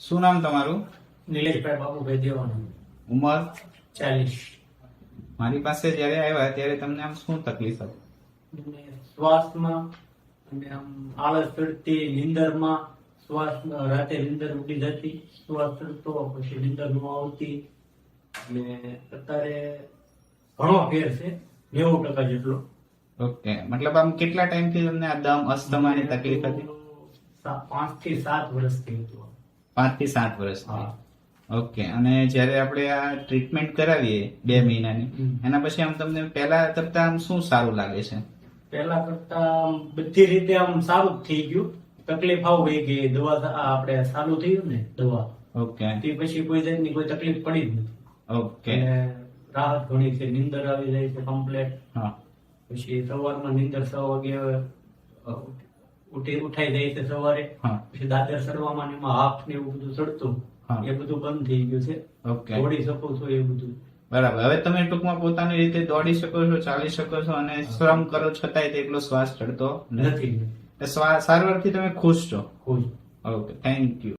શું નામ તમારું? નિલેશભાઈ બાબુભાઈ દેવાનું ઉંમર? ચાલીસ. મારી પાસે જ્યારે આવ્યા ત્યારે તમને આમ શું તકલીફ હતી? શ્વાસમાં અને આમ આળસ ચડતી નીંદરમાં શ્વાસ રાતે નીંદર ઉડી જતી શ્વાસ ચડતો પછી નીંદર ન આવતી. અને અત્યારે ઘણો ફેર છે નેવું ટકા જેટલો. ઓકે. મતલબ આમ કેટલા ટાઈમથી તમને આ દમ અસ્તમાની તકલીફ હતી? પાંચથી સાત વર્ષથી હતું. પાંચથી સાત વર્ષ હા. ઓકે અને જ્યારે આપણે આ ટ્રીટમેન્ટ કરાવીએ બે મહિનાની એના પછી આમ તમને પહેલા કરતા આમ શું સારું લાગે છે? પહેલા કરતા બધી રીતે આમ સારું થઈ ગયું. તકલીફ આવું હોય ગઈ દવા આપણે સારું થયું ને દવા ઓકે. તે પછી કોઈ જાતની કોઈ તકલીફ પડી જ નથી. ઓકે. રાહત ઘણી છે નીંદર આવી જાય છે કમ્પ્લેટ હા. પછી સવારમાં નીંદર છ વાગે ઉઠી ઉઠાઈ જાય છે સવારે. પછી દાદર ચડવામાં ને એમાં હાફ ને એવું બધું ચડતું એ બધું બંધ થઈ ગયું છે. ઓકે. દોડી શકો છો એ બધું. બરાબર. હવે તમે ટૂંકમાં પોતાની રીતે દોડી શકો છો ચાલી શકો છો અને શ્રમ કરો છતાંય તેટલો શ્વાસ ચડતો નથી. સારવારથી તમે ખુશ છો? ખુશ. ઓકે. Thank you.